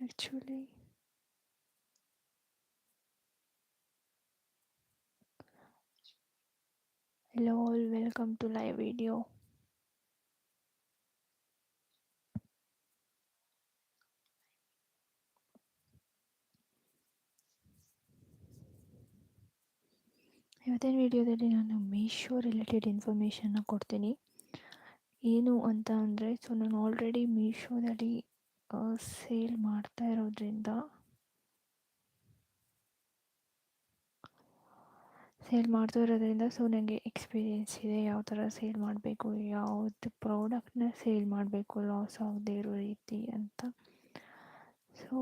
actually. Hello all, welcome to live video. ಇವತ್ತಿನ ವಿಡಿಯೋದಲ್ಲಿ ನಾನು ಮೀಶೋ ರಿಲೇಟೆಡ್ ಇನ್ಫಾರ್ಮೇಷನ್ನ ಕೊಡ್ತೀನಿ ಏನು ಅಂತ ಅಂದರೆ ಸೊ ನಾನು ಆಲ್ರೆಡಿ ಮೀಶೋದಲ್ಲಿ ಸೇಲ್ ಮಾಡ್ತಾ ಇರೋದ್ರಿಂದ ಸೇಲ್ ಮಾಡ್ತಾ ಇರೋದ್ರಿಂದ ಸೊ ನನಗೆ ಎಕ್ಸ್ಪೀರಿಯೆನ್ಸ್ ಇದೆ ಯಾವ ಥರ ಸೇಲ್ ಮಾಡಬೇಕು, ಯಾವುದು ಪ್ರಾಡಕ್ಟ್ನ ಸೇಲ್ ಮಾಡಬೇಕು ಲಾಸ್ ಆಗದೆ ಇರೋ ರೀತಿ ಅಂತ. ಸೊ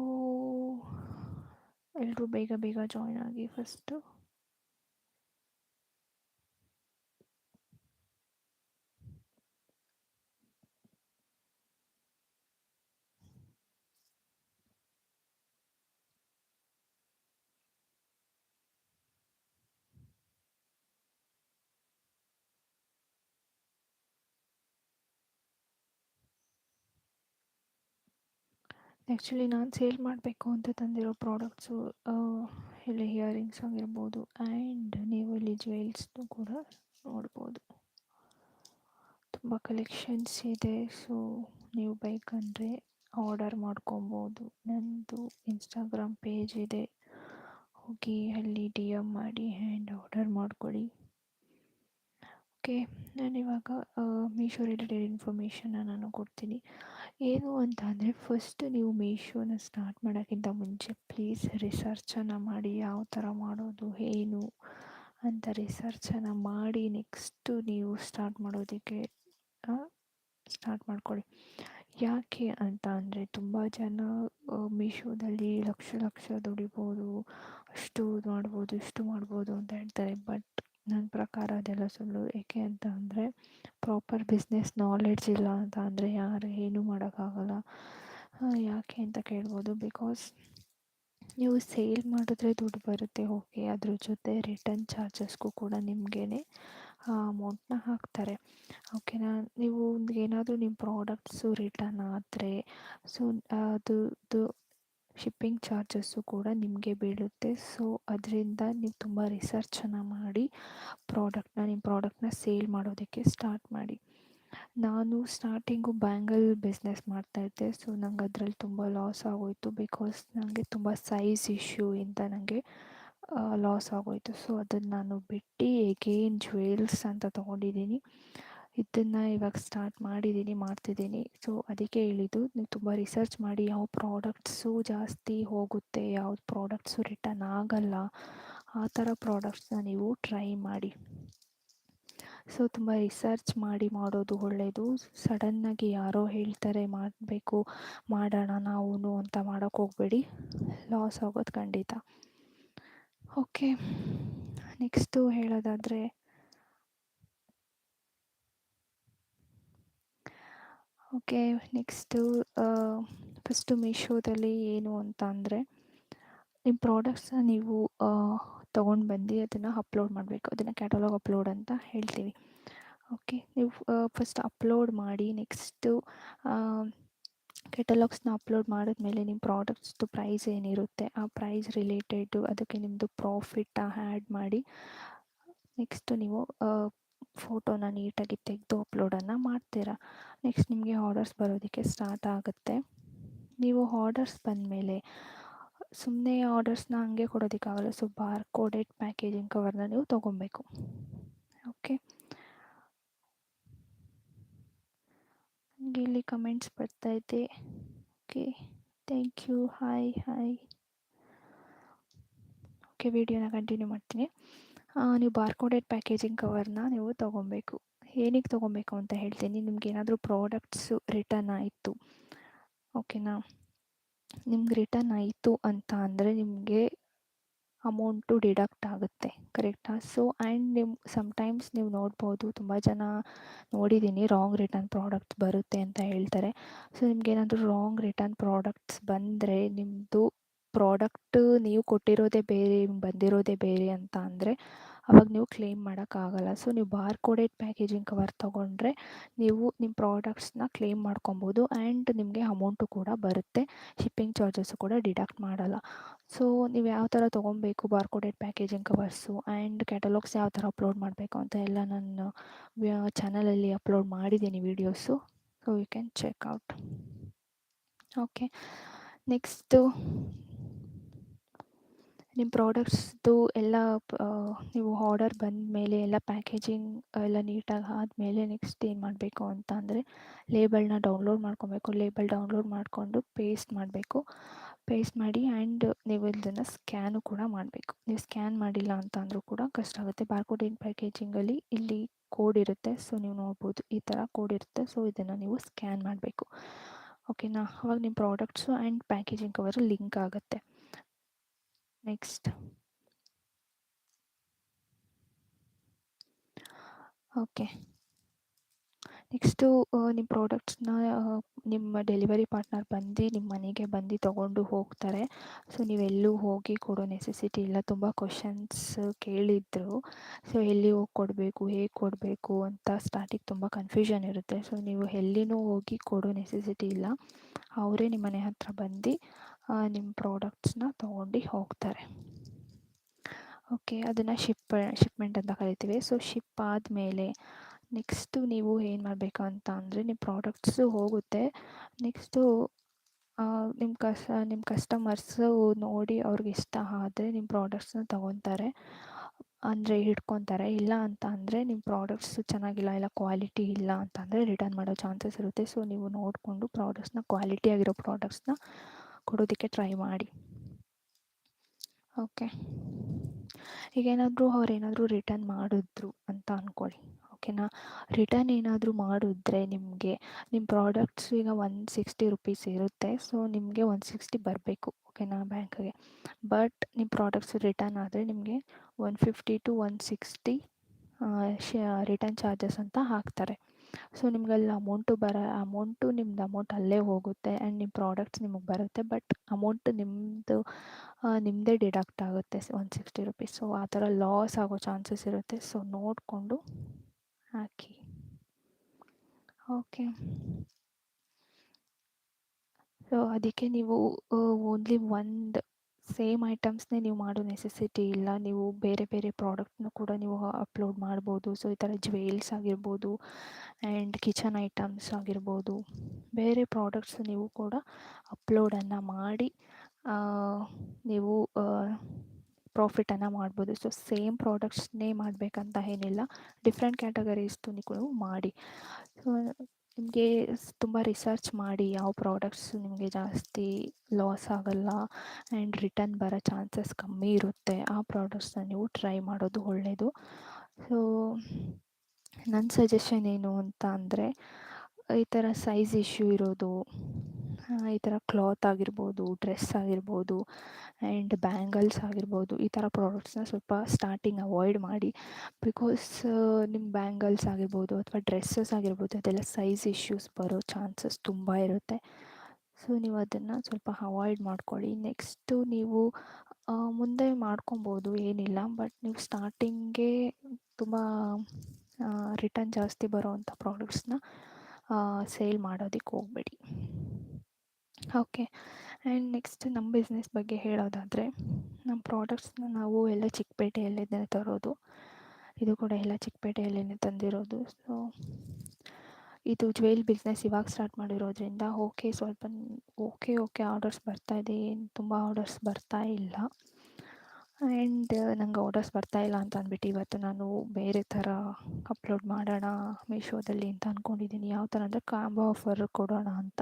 ಎಲ್ಲರೂ ಬೇಗ ಬೇಗ ಜಾಯ್ನ್ ಆಗಿ ಫಸ್ಟು ಆ್ಯಕ್ಚುಲಿ ನಾನು ಸೇಲ್ ಮಾಡಬೇಕು ಅಂತ ತಂದಿರೋ ಪ್ರಾಡಕ್ಟ್ಸು ಇಲ್ಲಿ ಇಯರಿಂಗ್ಸ್ ಆಗಿರ್ಬೋದು ಆ್ಯಂಡ್ ನೀವು ಇಲ್ಲಿ ಜ್ಯುವೆಲ್ಸ್ನು ಕೂಡ ನೋಡ್ಬೋದು. ತುಂಬ ಕಲೆಕ್ಷನ್ಸ್ ಇದೆ ಸೊ ನೀವು ಬೇಕಂದರೆ ಆರ್ಡರ್ ಮಾಡ್ಕೊಬೋದು. ನನ್ನದು ಇನ್ಸ್ಟಾಗ್ರಾಮ್ ಪೇಜ್ ಇದೆ. ಹೋಗಿ ಅಲ್ಲಿ ಡಿ ಎಂ ಮಾಡಿ ಆ್ಯಂಡ್ ಆರ್ಡರ್ ಮಾಡ್ಕೊಳ್ಳಿ ಓಕೆ ನಾನಿವಾಗ ಮೀಶೋ ರಿಲೇಟೆಡ್ ಇನ್ಫಾರ್ಮೇಷನ್ನ ನಾನು ಕೊಡ್ತೀನಿ. ಏನು ಅಂತ ಅಂದರೆ ಫಸ್ಟ್ ನೀವು ಮೀಶೋನ ಸ್ಟಾರ್ಟ್ ಮಾಡೋಕ್ಕಿಂತ ಮುಂಚೆ ಪ್ಲೀಸ್ ರಿಸರ್ಚನ್ನು ಮಾಡಿ ಯಾವ ಥರ ಮಾಡೋದು, ಏನು ಅಂತ ರಿಸರ್ಚನ್ನು ಮಾಡಿ ನೆಕ್ಸ್ಟು ನೀವು ಸ್ಟಾರ್ಟ್ ಮಾಡೋದಕ್ಕೆ ಸ್ಟಾರ್ಟ್ ಮಾಡ್ಕೊಳ್ಳಿ ಯಾಕೆ ಅಂತ ಅಂದರೆ ತುಂಬ ಜನ ಮೀಶೋದಲ್ಲಿ ಲಕ್ಷ ಲಕ್ಷ ದುಡಿಬೋದು, ಅಷ್ಟು ಇದು ಮಾಡ್ಬೋದು, ಇಷ್ಟು ಮಾಡ್ಬೋದು ಅಂತ ಹೇಳ್ತಾರೆ. ಬಟ್ ನನ್ನ ಪ್ರಕಾರ ಅದೆಲ್ಲ ಸುಳ್ಳು. ಏಕೆ ಅಂತ ಅಂದರೆ ಪ್ರಾಪರ್ ಬಿಸ್ನೆಸ್ ನಾಲೆಡ್ಜ್ ಇಲ್ಲ ಅಂತ ಅಂದರೆ ಯಾರು ಏನೂ ಮಾಡೋಕ್ಕಾಗಲ್ಲ. ಯಾಕೆ ಅಂತ ಕೇಳ್ಬೋದು. ಬಿಕಾಸ್ ನೀವು ಸೇಲ್ ಮಾಡಿದ್ರೆ ದುಡ್ಡು ಬರುತ್ತೆ ಓಕೆ ಅದ್ರ ಜೊತೆ ರಿಟರ್ನ್ ಚಾರ್ಜಸ್ಗೂ ಕೂಡ ನಿಮಗೇ ಆ ಅಮೌಂಟನ್ನ ಹಾಕ್ತಾರೆ. ಓಕೆನಾ ನೀವು ಏನಾದರೂ ನಿಮ್ಮ ಪ್ರಾಡಕ್ಟ್ಸು ರಿಟರ್ನ್ ಆದರೆ ಸೊ ಅದು ಶಿಪ್ಪಿಂಗ್ ಚಾರ್ಜಸ್ಸು ಕೂಡ ನಿಮಗೆ ಬೀಳುತ್ತೆ. ಸೊ, ಅದರಿಂದ ನೀವು ತುಂಬ ರಿಸರ್ಚನ್ನು ಮಾಡಿ, ಪ್ರಾಡಕ್ಟ್ನ, ನಿಮ್ಮ ಪ್ರಾಡಕ್ಟ್ನ ಸೇಲ್ ಮಾಡೋದಕ್ಕೆ ಸ್ಟಾರ್ಟ್ ಮಾಡಿ. ನಾನು ಸ್ಟಾರ್ಟಿಂಗು ಬ್ಯಾಂಗಲ್ ಬಿಸ್ನೆಸ್ ಮಾಡ್ತಾಯಿದ್ದೆ ಸೊ, ನಂಗೆ ಅದರಲ್ಲಿ ತುಂಬ ಲಾಸ್ ಆಗೋಯಿತು ಬಿಕಾಸ್ ನನಗೆ ತುಂಬ ಸೈಜ್ ಇಶ್ಯೂ ಇಂದ ನನಗೆ ಲಾಸ್ ಆಗೋಯಿತು. ಸೊ, ಅದನ್ನು ನಾನು ಬಿಟ್ಟು ಎಗೇನ್ ಜ್ಯುವೆಲ್ಸ್ ಅಂತ ತೊಗೊಂಡಿದ್ದೀನಿ. ಇದನ್ನು ಇವಾಗ ಸ್ಟಾರ್ಟ್ ಮಾಡಿದ್ದೀನಿ, ಮಾಡ್ತಿದ್ದೀನಿ. ಸೊ ಅದಕ್ಕೆ ಹೇಳಿದ್ದು, ನೀವು ತುಂಬ ರಿಸರ್ಚ್ ಮಾಡಿ, ಯಾವ ಪ್ರಾಡಕ್ಟ್ಸು ಜಾಸ್ತಿ ಹೋಗುತ್ತೆ ಯಾವ್ದು ಪ್ರಾಡಕ್ಟ್ಸು ರಿಟರ್ನ್ ಆಗಲ್ಲ, ಆ ಥರ ಪ್ರಾಡಕ್ಟ್ಸ್ನ ನೀವು ಟ್ರೈ ಮಾಡಿ. ಸೊ ತುಂಬ ರಿಸರ್ಚ್ ಮಾಡಿ ಮಾಡೋದು ಒಳ್ಳೆಯದು ಸಡನ್ನಾಗಿ ಯಾರೋ ಹೇಳ್ತಾರೆ, ಮಾಡಬೇಕು, ಮಾಡೋಣ ನಾವು ಅಂತ ಮಾಡೋಕ್ಕೆ ಹೋಗಬೇಡಿ. ಲಾಸ್ ಆಗೋದು ಖಂಡಿತ. ಓಕೆ ನೆಕ್ಸ್ಟು ಹೇಳೋದಾದರೆ ಓಕೆ, ನೆಕ್ಸ್ಟು ಫಸ್ಟು ಮೀಶೋದಲ್ಲಿ ಏನು ಅಂತ ಅಂದರೆ, ನಿಮ್ಮ ಪ್ರಾಡಕ್ಟ್ಸ್ನ ನೀವು ತೊಗೊಂಡು ಬಂದು ಅದನ್ನು ಅಪ್ಲೋಡ್ ಮಾಡಬೇಕು. ಅದನ್ನು ಕ್ಯಾಟಲಾಗ್ ಅಪ್ಲೋಡ್ ಅಂತ ಹೇಳ್ತೀವಿ. ಓಕೆ, ನೀವು ಫಸ್ಟ್ ಅಪ್ಲೋಡ್ ಮಾಡಿ, ನೆಕ್ಸ್ಟು ಕೆಟಲಾಗ್ಸ್ನ ಅಪ್ಲೋಡ್ ಮಾಡಿದ್ಮೇಲೆ ನಿಮ್ಮ ಪ್ರಾಡಕ್ಟ್ಸ್ದು ಪ್ರೈಸ್ ಏನಿರುತ್ತೆ, ಆ ಪ್ರೈಸ್ ರಿಲೇಟೆಡು ಅದಕ್ಕೆ ನಿಮ್ಮದು ಪ್ರಾಫಿಟ್ಟ ಆ್ಯಡ್ ಮಾಡಿ, ನೆಕ್ಸ್ಟು ನೀವು ಫೋಟೋನ ನೀಟಾಗಿ ತೆಗೆದು ಅಪ್ಲೋಡನ್ನು ಮಾಡ್ತೀರಾ? ನೆಕ್ಸ್ಟ್ ನಿಮಗೆ ಆರ್ಡರ್ಸ್ ಬರೋದಕ್ಕೆ ಸ್ಟಾರ್ಟ್ ಆಗುತ್ತೆ. ನೀವು ಆರ್ಡರ್ಸ್ ಬಂದಮೇಲೆ ಸುಮ್ಮನೆ ಆರ್ಡರ್ಸ್ನ ಹಂಗೆ ಕೊಡೋದಕ್ಕಾಗಲ್ಲ, ಸೊ ಬಾರ್ ಕೋಡೆಡ್ ಪ್ಯಾಕೇಜಿಂಗ್ ಕವರ್ನ ನೀವು ತೊಗೊಬೇಕು. ಓಕೆ? ನನಗೆ ಇಲ್ಲಿ ಕಮೆಂಟ್ಸ್ ಬರ್ತಾಯಿದೆ okay, thank you. Hi hi. Okay, ವಿಡಿಯೋನ ಕಂಟಿನ್ಯೂ ಮಾಡ್ತೀನಿ. ನೀವು ಬಾರ್ಕೋಡೆಡ್ ಪ್ಯಾಕೇಜಿಂಗ್ ಕವರ್ನ ನೀವು ತೊಗೊಬೇಕು. ಏನಕ್ಕೆ ತೊಗೊಬೇಕು ಅಂತ ಹೇಳ್ತೀನಿ. ನಿಮ್ಗೆ ಏನಾದರೂ ಪ್ರಾಡಕ್ಟ್ಸು ರಿಟರ್ನ್ ಆಯಿತು. ಓಕೆನಾ ನಿಮ್ಗೆ ರಿಟರ್ನ್ ಆಯಿತು ಅಂತ ಅಂದರೆ ನಿಮಗೆ ಅಮೌಂಟು ಡಿಡಕ್ಟ್ ಆಗುತ್ತೆ. ಕರೆಕ್ಟಾ ಸೊ ಆ್ಯಂಡ್ ನಿಮ್ಮ ಸಮ್ಟೈಮ್ಸ್ ನೀವು ನೋಡ್ಬೋದು, ತುಂಬ ಜನ ನೋಡಿದ್ದೀನಿ ರಾಂಗ್ ರಿಟರ್ನ್ ಪ್ರಾಡಕ್ಟ್ಸ್ ಬರುತ್ತೆ ಅಂತ ಹೇಳ್ತಾರೆ. ಸೊ ನಿಮ್ಗೇನಾದರೂ ರಾಂಗ್ ರಿಟರ್ನ್ ಪ್ರಾಡಕ್ಟ್ಸ್ ಬಂದರೆ ನಿಮ್ಮದು ಪ್ರಾಡಕ್ಟ್ ನೀವು ಕೊಟ್ಟಿರೋದೇ ಬೇರೆ, ಬಂದಿರೋದೇ ಬೇರೆ ಅಂತ ಅಂದರೆ ಅವಾಗ ನೀವು ಕ್ಲೇಮ್ ಮಾಡೋಕ್ಕಾಗಲ್ಲ ಸೊ ನೀವು ಬಾರ್ ಕೋಡೆಡ್ ಪ್ಯಾಕೇಜಿಂಗ್ ಕವರ್ ತೊಗೊಂಡ್ರೆ ನೀವು ನಿಮ್ಮ ಪ್ರಾಡಕ್ಟ್ಸ್ನ ಕ್ಲೇಮ್ ಮಾಡ್ಕೊಬೋದು ಆ್ಯಂಡ್ ನಿಮಗೆ ಅಮೌಂಟು ಕೂಡ ಬರುತ್ತೆ. ಶಿಪ್ಪಿಂಗ್ ಚಾರ್ಜಸ್ಸು ಕೂಡ ಡಿಡಕ್ಟ್ ಮಾಡಲ್ಲ. ಸೊ ನೀವು ಯಾವ ಥರ ತೊಗೊಬೇಕು barcoded packaging covers and catalogues ಯಾವ ಥರ ಅಪ್ಲೋಡ್ ಮಾಡಬೇಕು ಅಂತ ಎಲ್ಲ ನಾನು ಚಾನಲಲ್ಲಿ ಅಪ್ಲೋಡ್ ಮಾಡಿದ್ದೀನಿ videos so you can check out okay next ನಿಮ್ಮ ಪ್ರಾಡಕ್ಟ್ಸ್ದು ಎಲ್ಲ ನೀವು ಆರ್ಡರ್ ಬಂದ ಮೇಲೆ ಎಲ್ಲ ಪ್ಯಾಕೇಜಿಂಗ್ ಎಲ್ಲ ನೀಟಾಗಿ ಆದಮೇಲೆ ನೆಕ್ಸ್ಟ್ ಏನು ಮಾಡಬೇಕು ಅಂತ ಅಂದರೆ ಲೇಬಲ್ನ ಡೌನ್ಲೋಡ್ ಮಾಡ್ಕೊಬೇಕು. ಲೇಬಲ್ ಡೌನ್ಲೋಡ್ ಮಾಡಿಕೊಂಡು ಪೇಸ್ಟ್ ಮಾಡಬೇಕು. ಪೇಸ್ಟ್ ಮಾಡಿ ಆ್ಯಂಡ್ ನೀವು ಇದನ್ನು ಸ್ಕ್ಯಾನು ಕೂಡ ಮಾಡಬೇಕು. ನೀವು ಸ್ಕ್ಯಾನ್ ಮಾಡಿಲ್ಲ ಅಂತ ಅಂದರೂ ಕೂಡ ಕಷ್ಟ ಆಗುತ್ತೆ. ಬಾರ್ಕೋಡ್ ಇನ್ ಪ್ಯಾಕೇಜಿಂಗಲ್ಲಿ ಇಲ್ಲಿ ಕೋಡ್ ಇರುತ್ತೆ. ಸೊ ನೀವು ನೋಡ್ಬೋದು ಈ ಥರ ಕೋಡ್ ಇರುತ್ತೆ. ಸೊ ಇದನ್ನು ನೀವು ಸ್ಕ್ಯಾನ್ ಮಾಡಬೇಕು. ಓಕೆನಾ? ಅವಾಗ ನಿಮ್ಮ products and packaging cover link ಆಗುತ್ತೆ. ನೆಕ್ಸ್ಟ್ ಓಕೆ ನೆಕ್ಸ್ಟು ನಿಮ್ಮ ಪ್ರಾಡಕ್ಟ್ಸ್ನ ನಿಮ್ಮ ಡೆಲಿವರಿ ಪಾರ್ಟ್ನರ್ ಬಂದು ನಿಮ್ಮ ಮನೆಗೆ ಬಂದು ತೊಗೊಂಡು ಹೋಗ್ತಾರೆ. ಸೊ ನೀವೆಲ್ಲೂ ಹೋಗಿ ಕೊಡೋ ನೆಸೆಸಿಟಿ ಇಲ್ಲ. ತುಂಬ ಕ್ವಶನ್ಸ್ ಕೇಳಿದ್ರು. ಸೊ ಎಲ್ಲಿ ಹೋಗಿ ಕೊಡಬೇಕು, ಹೇಗೆ ಕೊಡಬೇಕು ಅಂತ ಸ್ಟಾರ್ಟಿಂಗ್ ತುಂಬ ಕನ್ಫ್ಯೂಷನ್ ಇರುತ್ತೆ. ಸೊ ನೀವು ಎಲ್ಲಿನೂ ಹೋಗಿ ಕೊಡೋ ನೆಸೆಸಿಟಿ ಇಲ್ಲ. ಅವರೇ ನಿಮ್ಮ ಮನೆ ಹತ್ರ ಬಂದು ನಿಮ್ಮ ಪ್ರಾಡಕ್ಟ್ಸ್ನ ತೊಗೊಂಡು ಹೋಗ್ತಾರೆ. ಓಕೆ ಅದನ್ನು ಶಿಪ್ ಶಿಪ್ಮೆಂಟ್ ಅಂತ ಕರಿತೀವಿ. ಸೊ ಶಿಪ್ ಆದಮೇಲೆ ನೆಕ್ಸ್ಟು ನೀವು ಏನು ಮಾಡಬೇಕು ಅಂತ ಅಂದರೆ ನಿಮ್ಮ ಪ್ರಾಡಕ್ಟ್ಸು ಹೋಗುತ್ತೆ. ನೆಕ್ಸ್ಟು ನಿಮ್ಮ ಕಸ ನಿಮ್ಮ ಕಸ್ಟಮರ್ಸು ನೋಡಿ ಅವ್ರಿಗೆ ಇಷ್ಟ ಆದರೆ ನಿಮ್ಮ ಪ್ರಾಡಕ್ಟ್ಸ್ನ ತೊಗೊತಾರೆ. ಅಂದರೆ ಹಿಡ್ಕೊತಾರೆ. ಇಲ್ಲ ಅಂತ ಅಂದರೆ ನಿಮ್ಮ ಪ್ರಾಡಕ್ಟ್ಸು ಚೆನ್ನಾಗಿಲ್ಲ, ಇಲ್ಲ ಕ್ವಾಲಿಟಿ ಇಲ್ಲ ಅಂತಂದರೆ ರಿಟರ್ನ್ ಮಾಡೋ ಚಾನ್ಸಸ್ ಇರುತ್ತೆ. ಸೊ ನೀವು ನೋಡಿಕೊಂಡು ಪ್ರಾಡಕ್ಟ್ಸ್ನ ಕ್ವಾಲಿಟಿ ಆಗಿರೋ ಪ್ರಾಡಕ್ಟ್ಸ್ನ ಕೊಡೋದಕ್ಕೆ ಟ್ರೈ ಮಾಡಿ. ಓಕೆ ಈಗ ಈಗೇನಾದರೂ ಅವ್ರೇನಾದರೂ ರಿಟರ್ನ್ ಮಾಡಿದ್ರು ಅಂತ ಅಂದ್ಕೊಳ್ಳಿ ಓಕೆನಾ ರಿಟರ್ನ್ ಏನಾದರೂ ಮಾಡಿದ್ರೆ ನಿಮಗೆ ನಿಮ್ಮ ಪ್ರಾಡಕ್ಟ್ಸ್ ಈಗ ಒನ್ ಸಿಕ್ಸ್ಟಿ ರುಪೀಸ್ ಇರುತ್ತೆ. ಸೊ ನಿಮಗೆ ಒನ್ ಸಿಕ್ಸ್ಟಿ ಬರಬೇಕು. ಓಕೆನಾ ಬ್ಯಾಂಕ್ಗೆ ಬಟ್ ನಿಮ್ಮ ಪ್ರಾಡಕ್ಟ್ಸ್ ರಿಟರ್ನ್ ಆದರೆ ನಿಮಗೆ one fifty to one sixty return charges ಅಂತ ಹಾಕ್ತಾರೆ. ಸೊ ನಿಮ್ಗೆ ಅಲ್ಲಿ ಅಮೌಂಟು ಬರ ಅಮೌಂಟು ನಿಮ್ದು ಅಮೌಂಟ್ ಅಲ್ಲೇ ಹೋಗುತ್ತೆ ಆ್ಯಂಡ್ ನಿಮ್ಮ ಪ್ರಾಡಕ್ಟ್ಸ್ ನಿಮಗೆ ಬರುತ್ತೆ ಬಟ್ ಅಮೌಂಟ್ ನಿಮ್ಮದು ನಿಮ್ಮದೇ ಡಿಡಕ್ಟ್ ಆಗುತ್ತೆ ಒನ್ ಸಿಕ್ಸ್ಟಿ ರುಪೀಸ್ ಸೊ ಆ ಥರ ಲಾಸ್ ಆಗೋ ಚಾನ್ಸಸ್ ಇರುತ್ತೆ. ಸೊ ನೋಡಿಕೊಂಡು ಹಾಕಿ. ಓಕೆ ಸೊ ಅದಕ್ಕೆ ನೀವು ಓನ್ಲಿ ಒಂದು ಸೇಮ್ ಐಟಮ್ಸ್ನೇ ನೀವು ಮಾಡೋ ನೆಸೆಸಿಟಿ ಇಲ್ಲ. ನೀವು ಬೇರೆ ಬೇರೆ ಪ್ರಾಡಕ್ಟ್ನ ಕೂಡ ನೀವು ಅಪ್ಲೋಡ್ ಮಾಡ್ಬೋದು. ಸೊ ಈ ಥರ ಜ್ಯುವೆಲ್ಸ್ ಆಗಿರ್ಬೋದು ಆ್ಯಂಡ್ ಕಿಚನ್ ಐಟಮ್ಸ್ ಆಗಿರ್ಬೋದು. ಬೇರೆ ಪ್ರಾಡಕ್ಟ್ಸ್ ನೀವು ಕೂಡ ಅಪ್ಲೋಡನ್ನು ಮಾಡಿ ನೀವು ಪ್ರಾಫಿಟನ್ನು ಮಾಡ್ಬೋದು. ಸೊ ಸೇಮ್ ಪ್ರಾಡಕ್ಟ್ಸ್ನೇ ಮಾಡಬೇಕಂತ ಏನಿಲ್ಲ. ಡಿಫ್ರೆಂಟ್ ಕ್ಯಾಟಗರೀಸ್ದು ನೀವು ಮಾಡಿ. ಸೊ ನಿಮಗೆ ತುಂಬ ರಿಸರ್ಚ್ ಮಾಡಿ ಯಾವ ಪ್ರಾಡಕ್ಟ್ಸ್ ನಿಮಗೆ ಜಾಸ್ತಿ ಲಾಸ್ ಆಗಲ್ಲ ಆ್ಯಂಡ್ ರಿಟರ್ನ್ ಬರೋ ಚಾನ್ಸಸ್ ಕಮ್ಮಿ ಇರುತ್ತೆ, ಆ ಪ್ರಾಡಕ್ಟ್ಸ್ನ ನೀವು ಟ್ರೈ ಮಾಡೋದು ಒಳ್ಳೆಯದು ಸೊ ನನ್ನ ಸಜೆಷನ್ ಏನು ಅಂತ ಅಂದರೆ ಈ ಥರ ಸೈಜ್ ಇಶ್ಯೂ ಇರೋದು ಈ ಥರ ಕ್ಲಾತ್ ಆಗಿರ್ಬೋದು, ಡ್ರೆಸ್ ಆಗಿರ್ಬೋದು ಆ್ಯಂಡ್ ಬ್ಯಾಂಗಲ್ಸ್ ಆಗಿರ್ಬೋದು, ಈ ಥರ ಪ್ರಾಡಕ್ಟ್ಸ್ನ ಸ್ವಲ್ಪ ಸ್ಟಾರ್ಟಿಂಗ್ ಅವಾಯ್ಡ್ ಮಾಡಿ. ಬಿಕಾಸ್ ನಿಮ್ಮ ಬ್ಯಾಂಗಲ್ಸ್ ಆಗಿರ್ಬೋದು ಅಥವಾ ಡ್ರೆಸ್ಸಸ್ ಆಗಿರ್ಬೋದು, ಅದೆಲ್ಲ ಸೈಜ್ ಇಶ್ಯೂಸ್ ಬರೋ ಚಾನ್ಸಸ್ ತುಂಬ ಇರುತ್ತೆ. ಸೊ ನೀವು ಅದನ್ನು ಸ್ವಲ್ಪ ಅವಾಯ್ಡ್ ಮಾಡ್ಕೊಳ್ಳಿ. ನೆಕ್ಸ್ಟು ನೀವು ಮುಂದೆ ಮಾಡ್ಕೊಬೋದು ಏನಿಲ್ಲ ಬಟ್ ನೀವು ಸ್ಟಾರ್ಟಿಂಗೇ ತುಂಬ ರಿಟರ್ನ್ ಜಾಸ್ತಿ ಬರೋವಂಥ ಪ್ರಾಡಕ್ಟ್ಸ್ನ ಸೇಲ್ ಮಾಡೋದಕ್ಕೆ ಹೋಗಬೇಡಿ. ಓಕೆ ಆ್ಯಂಡ್ ನೆಕ್ಸ್ಟ್ ನಮ್ಮ ಬಿಸ್ನೆಸ್ ಬಗ್ಗೆ ಹೇಳೋದಾದರೆ, ನಮ್ಮ ಪ್ರಾಡಕ್ಟ್ಸ್ನ ನಾವು ಎಲ್ಲ ಚಿಕ್ಕಪೇಟೆಯಲ್ಲೇ ತರೋದು. ಇದು ಕೂಡ ಎಲ್ಲ ಚಿಕ್ಕಪೇಟೆಯಲ್ಲೇ ತಂದಿರೋದು. ಸೊ ಇದು ಜ್ಯುವೆಲ್ ಬಿಸ್ನೆಸ್ ಇವಾಗ ಸ್ಟಾರ್ಟ್ ಮಾಡಿರೋದ್ರಿಂದ ಓಕೆ ಸ್ವಲ್ಪ ಓಕೆ ಓಕೆ ಆರ್ಡರ್ಸ್ ಬರ್ತಾಯಿದೆ ಏನು ತುಂಬ ಆರ್ಡರ್ಸ್ ಬರ್ತಾ ಇಲ್ಲ. ಆ್ಯಂಡ್ ನಂಗೆ ಆರ್ಡರ್ಸ್ ಬರ್ತಾ ಇಲ್ಲ ಅಂತ ಅಂದ್ಬಿಟ್ಟು ಇವತ್ತು ನಾನು ಬೇರೆ ಥರ ಅಪ್ಲೋಡ್ ಮಾಡೋಣ ಮೀಶೋದಲ್ಲಿ ಅಂತ ಅಂದ್ಕೊಂಡಿದ್ದೀನಿ ಯಾವ ಥರ ಅಂದರೆ ಕಾಂಬೋ ಆಫರ್ ಕೊಡೋಣ ಅಂತ.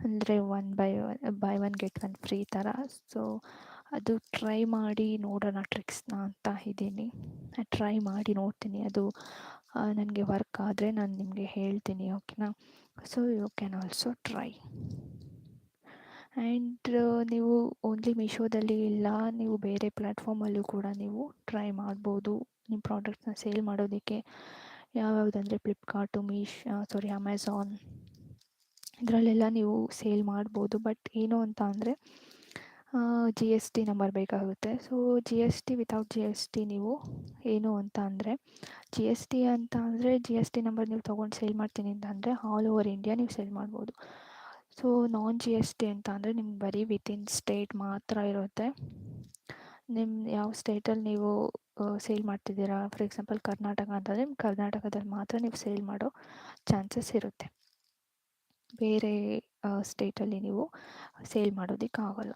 ಅಂದರೆ one buy one buy one get one free ಥರ ಸೊ ಅದು ಟ್ರೈ ಮಾಡಿ ನೋಡೋಣ ಟ್ರಿಕ್ಸ್ನ ಅಂತ ಇದ್ದೀನಿ. ಟ್ರೈ ಮಾಡಿ ನೋಡ್ತೀನಿ. ಅದು ನನಗೆ ವರ್ಕ್ ಆದರೆ ನಾನು ನಿಮಗೆ ಹೇಳ್ತೀನಿ ಓಕೆನಾ so you can also try and ನೀವು ಓನ್ಲಿ ಮೀಶೋದಲ್ಲಿ ಇಲ್ಲ. ನೀವು ಬೇರೆ ಪ್ಲ್ಯಾಟ್ಫಾರ್ಮಲ್ಲೂ ಕೂಡ ನೀವು ಟ್ರೈ ಮಾಡ್ಬೋದು. ನಿಮ್ಮ ಪ್ರಾಡಕ್ಟ್ಸ್ನ ಸೇಲ್ ಮಾಡೋದಕ್ಕೆ ಯಾವ್ಯಾವುದಂದರೆ ಫ್ಲಿಪ್ಕಾರ್ಟು ಮೀಶ್ ಸಾರಿ ಅಮೆಝಾನ್ ಇದರಲ್ಲೆಲ್ಲ ನೀವು ಸೇಲ್ ಮಾಡ್ಬೋದು. ಬಟ್ ಏನು ಅಂತ ಅಂದರೆ ಜಿ ಎಸ್ ಟಿ ನಂಬರ್ ಬೇಕಾಗುತ್ತೆ. So G S T without G S T ನೀವು ಏನು ಅಂತ ಅಂದರೆ ಜಿ ಎಸ್ ಟಿ ಅಂತ ಅಂದರೆ ಜಿ ಎಸ್ ಟಿ ನಂಬರ್ ನೀವು ತೊಗೊಂಡು ಸೇಲ್ ಮಾಡ್ತೀನಿ ಅಂತ ಅಂದರೆ ಆಲ್ ಓವರ್ ಇಂಡಿಯಾ ನೀವು ಸೇಲ್ ಮಾಡ್ಬೋದು. So non G S T ಅಂತ ಅಂದರೆ ನಿಮ್ಗೆ ಬರೀ ವಿತಿನ್ ಸ್ಟೇಟ್ ಮಾತ್ರ ಇರುತ್ತೆ. ನಿಮ್ಮ ಯಾವ ಸ್ಟೇಟಲ್ಲಿ ನೀವು ಸೇಲ್ ಮಾಡ್ತಿದ್ದೀರಾ? ಫಾರ್ ಎಕ್ಸಾಂಪಲ್ ಕರ್ನಾಟಕ ಅಂತಂದರೆ ನಿಮ್ಮ ಕರ್ನಾಟಕದಲ್ಲಿ ಮಾತ್ರ ನೀವು ಸೇಲ್ ಮಾಡೋ ಚಾನ್ಸಸ್ ಇರುತ್ತೆ. ಬೇರೆ ಸ್ಟೇಟಲ್ಲಿ ನೀವು ಸೇಲ್ ಮಾಡೋದಕ್ಕಾಗಲ್ಲ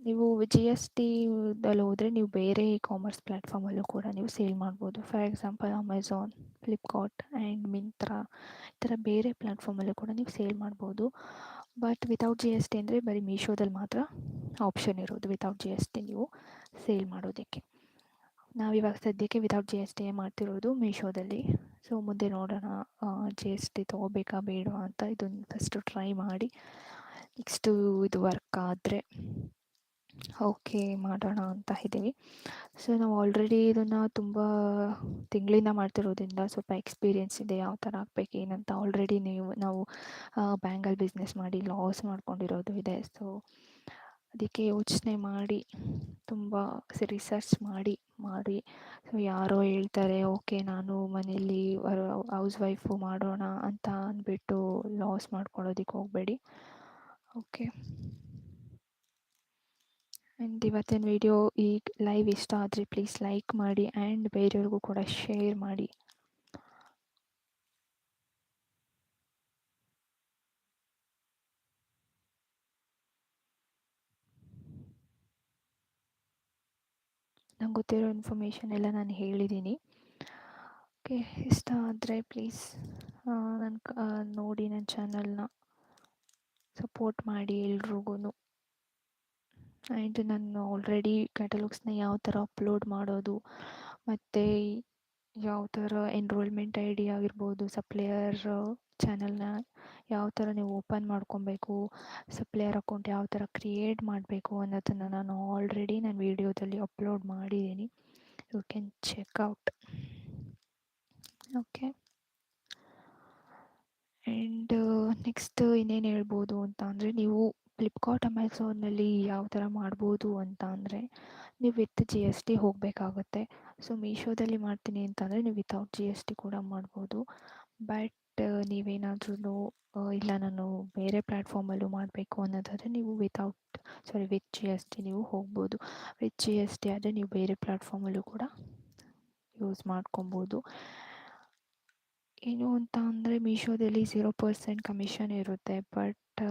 ನೀವು ಜಿ ಎಸ್ ಟಿದಲ್ಲಿ ಹೋದರೆ ನೀವು ಬೇರೆ ಇ ಕಾಮರ್ಸ್ ಪ್ಲ್ಯಾಟ್ಫಾರ್ಮಲ್ಲೂ ಕೂಡ ನೀವು ಸೇಲ್ ಮಾಡ್ಬೋದು. For example Amazon Flipkart and Myntra ಈ ಥರ ಬೇರೆ ಪ್ಲ್ಯಾಟ್ಫಾರ್ಮಲ್ಲೂ ಕೂಡ ನೀವು ಸೇಲ್ ಮಾಡ್ಬೋದು. But without G S T ಅಂದರೆ ಬರೀ ಮೀಶೋದಲ್ಲಿ ಮಾತ್ರ ಆಪ್ಷನ್ ಇರೋದು ವಿತೌಟ್ ಜಿ ಎಸ್ ಟಿ ನೀವು ಸೇಲ್ ಮಾಡೋದಕ್ಕೆ. ನಾವಿವಾಗ ಸದ್ಯಕ್ಕೆ ವಿತೌಟ್ ಜಿ ಎಸ್ ಟಿ ಮಾಡ್ತಿರೋದು ಮೀಶೋದಲ್ಲಿ ಸೊ ಮುಂದೆ ನೋಡೋಣ ಜಿ ಎಸ್ ಟಿ ತೊಗೋಬೇಕಾ ಬೇಡವಾ ಅಂತ ಇದನ್ನು ಫಸ್ಟು ಟ್ರೈ ಮಾಡಿ. ನೆಕ್ಸ್ಟು ಇದು ವರ್ಕ್ ಆದರೆ ಓಕೆ ಮಾಡೋಣ ಅಂತ ಇದ್ದೀವಿ. ಸೊ ನಾವು ಆಲ್ರೆಡಿ ಇದನ್ನು ತುಂಬ ತಿಂಗಳಿಂದ ಮಾಡ್ತಿರೋದ್ರಿಂದ ಸ್ವಲ್ಪ ಎಕ್ಸ್ಪೀರಿಯೆನ್ಸ್ ಇದೆ, ಯಾವ ಥರ ಹಾಕ್ಬೇಕು ಏನಂತ ಆಲ್ರೆಡಿ ನೀವು, ನಾವು ಬ್ಯಾಂಗಲ್ ಬಿಸ್ನೆಸ್ ಮಾಡಿ ಲಾಸ್ ಮಾಡ್ಕೊಂಡಿರೋದು ಇದೆ. ಸೊ ಅದಕ್ಕೆ ಯೋಚನೆ ಮಾಡಿ, ತುಂಬ ರಿಸರ್ಚ್ ಮಾಡಿ ಮಾಡಿ. ಸೊ ಯಾರೋ ಹೇಳ್ತಾರೆ, ಓಕೆ, ನಾನು ಮನೆಯಲ್ಲಿ ಹೌಸ್ ವೈಫು ಮಾಡೋಣ ಅಂತ ಅಂದ್ಬಿಟ್ಟು ಲಾಸ್ ಮಾಡ್ಕೊಳ್ಳೋದಕ್ಕೆ ಹೋಗಬೇಡಿ. ಓಕೆ. ಆ್ಯಂಡ್ ಇವತ್ತಿನ ವಿಡಿಯೋ ಈಗ ಲೈವ್ ಇಷ್ಟ ಆದರೆ ಪ್ಲೀಸ್ ಲೈಕ್ ಮಾಡಿ ಆ್ಯಂಡ್ ಬೇರೆಯವ್ರಿಗೂ ಕೂಡ ಶೇರ್ ಮಾಡಿ. ನಂಗೆ ಗೊತ್ತಿರೋ ಇನ್ಫಾರ್ಮೇಷನ್ ಎಲ್ಲ ನಾನು ಹೇಳಿದ್ದೀನಿ ಓಕೆ ಇಷ್ಟ ಆದರೆ ಪ್ಲೀಸ್ ನನ್ನ ನೋಡಿ ನನ್ನ ಚಾನಲ್ನ ಸಪೋರ್ಟ್ ಮಾಡಿ ಎಲ್ರಿಗೂ ಆ್ಯಂಡ್ ನಾನು ಆಲ್ರೆಡಿ ಕ್ಯಾಟಲಾಗ್ಸ್ನ ಯಾವ ಥರ ಅಪ್ಲೋಡ್ ಮಾಡೋದು, ಮತ್ತು ಯಾವ ಥರ ಎನ್ರೋಲ್ಮೆಂಟ್ ಐ ಡಿ ಆಗಿರ್ಬೋದು ಸಪ್ಲೈಯರ್ ಚಾನಲ್ನ ಯಾವ ಥರ ನೀವು ಓಪನ್ ಮಾಡ್ಕೊಬೇಕು ಸಪ್ಲೈಯರ್ ಅಕೌಂಟ್ ಯಾವ ಥರ ಕ್ರಿಯೇಟ್ ಮಾಡಬೇಕು ಅನ್ನೋದನ್ನು ನಾನು ಆಲ್ರೆಡಿ ನಾನು ವೀಡಿಯೋದಲ್ಲಿ ಅಪ್ಲೋಡ್ ಮಾಡಿದ್ದೀನಿ you can check out okay and next ಇನ್ನೇನು ಹೇಳ್ಬೋದು ಅಂತ ಅಂದರೆ ನೀವು ಫ್ಲಿಪ್ಕಾರ್ಟ್ ಅಮೆಝಾನ್ನಲ್ಲಿ ಯಾವ ಥರ ಮಾಡ್ಬೋದು ಅಂತ ಅಂದರೆ ನೀವು ವಿತ್ ಜಿ ಎಸ್ ಟಿ ಹೋಗಬೇಕಾಗುತ್ತೆ. ಸೊ ಮೀಶೋದಲ್ಲಿ ಮಾಡ್ತೀನಿ ಅಂತಂದರೆ ನೀವು ವಿತೌಟ್ ಜಿ ಎಸ್ ಟಿ ಕೂಡ ಮಾಡ್ಬೋದು. ಬಟ್ ನೀವೇನಾದ್ರೂ ಇಲ್ಲ ನಾನು ಬೇರೆ ಪ್ಲ್ಯಾಟ್ಫಾರ್ಮಲ್ಲೂ ಮಾಡಬೇಕು ಅನ್ನೋದಾದರೆ ನೀವು without sorry with G S T ನೀವು ಹೋಗ್ಬೋದು. ವಿತ್ ಜಿ ಎಸ್ ಟಿ ಆದರೆ ನೀವು ಬೇರೆ ಪ್ಲ್ಯಾಟ್ಫಾರ್ಮಲ್ಲೂ ಕೂಡ ಯೂಸ್ ಮಾಡ್ಕೊಬೋದು. ಏನು ಅಂತ ಅಂದರೆ ಮೀಶೋದಲ್ಲಿ ಝೀರೋ ಪರ್ಸೆಂಟ್ ಕಮಿಷನ್ ಇರುತ್ತೆ ಬಟ್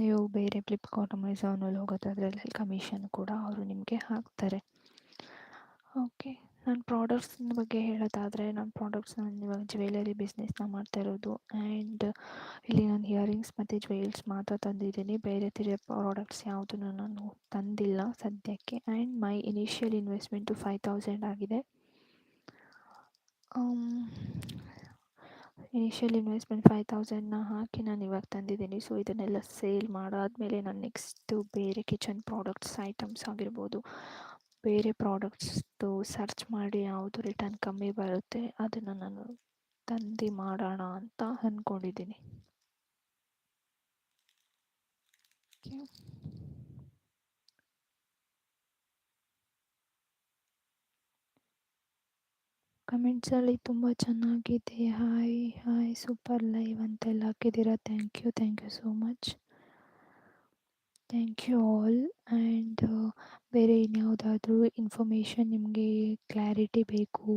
ನೀವು ಬೇರೆ ಫ್ಲಿಪ್ಕಾರ್ಟ್ ಅಮೆಝಾನಲ್ಲಿ ಹೋಗೋದಾದ್ರೆ ಅಲ್ಲಿ ಕಮಿಷನ್ ಕೂಡ ಅವರು ನಿಮಗೆ ಹಾಕ್ತಾರೆ. ಓಕೆ ನನ್ನ ಪ್ರಾಡಕ್ಟ್ಸ್ನ ಬಗ್ಗೆ ಹೇಳೋದಾದರೆ ನನ್ನ ಪ್ರಾಡಕ್ಟ್ಸ್ ನಾನು ಇವಾಗ ಜ್ಯುವೆಲರಿ ಬಿಸ್ನೆಸ್ನ ಮಾಡ್ತಾ ಇರೋದು. ಆ್ಯಂಡ್ ಇಲ್ಲಿ ನಾನು ಇಯರಿಂಗ್ಸ್ ಮತ್ತು ಜ್ಯುವೆಲ್ಸ್ ಮಾತ್ರ ತಂದಿದ್ದೀನಿ. ಬೇರೆ ಬೇರೆ ಪ್ರಾಡಕ್ಟ್ಸ್ ಯಾವುದನ್ನು ನಾನು ತಂದಿಲ್ಲ ಸದ್ಯಕ್ಕೆ. And my initial investment five thousand ಆಗಿದೆ. ಇನಿಷಿಯಲ್ ಇನ್ವೆಸ್ಟ್ಮೆಂಟ್ ಫೈವ್ ತೌಸಂಡ್ನ ಹಾಕಿ ನಾನು ಇವಾಗ ತಂದಿದ್ದೀನಿ. ಸೊ ಇದನ್ನೆಲ್ಲ ಸೇಲ್ ಮಾಡಾದಮೇಲೆ ನಾನು ನೆಕ್ಸ್ಟು ಬೇರೆ ಕಿಚನ್ ಪ್ರಾಡಕ್ಟ್ಸ್ ಐಟಮ್ಸ್ ಆಗಿರ್ಬೋದು. ಬೇರೆ ಪ್ರಾಡಕ್ಟ್ಸ್ದು ಸರ್ಚ್ ಮಾಡಿ ಯಾವುದು ರಿಟರ್ನ್ ಕಮ್ಮಿ ಬರುತ್ತೆ, ಅದನ್ನು ನಾನು ತಂದು ಮಾಡೋಣ ಅಂತ ಅಂದ್ಕೊಂಡಿದ್ದೀನಿ ಕಮೆಂಟ್ಸಲ್ಲಿ ತುಂಬ ಚೆನ್ನಾಗಿದೆ. ಹಾಯ್ ಹಾಯ್, ಸೂಪರ್ ಲೈವ್ ಅಂತೆಲ್ಲ ಹಾಕಿದ್ದೀರಾ? Thank you thank you so much. Thank you all and ಬೇರೆ ಇನ್ಯಾವುದಾದ್ರೂ ಇನ್ಫಾರ್ಮೇಷನ್ ನಿಮಗೆ ಕ್ಲಾರಿಟಿ ಬೇಕು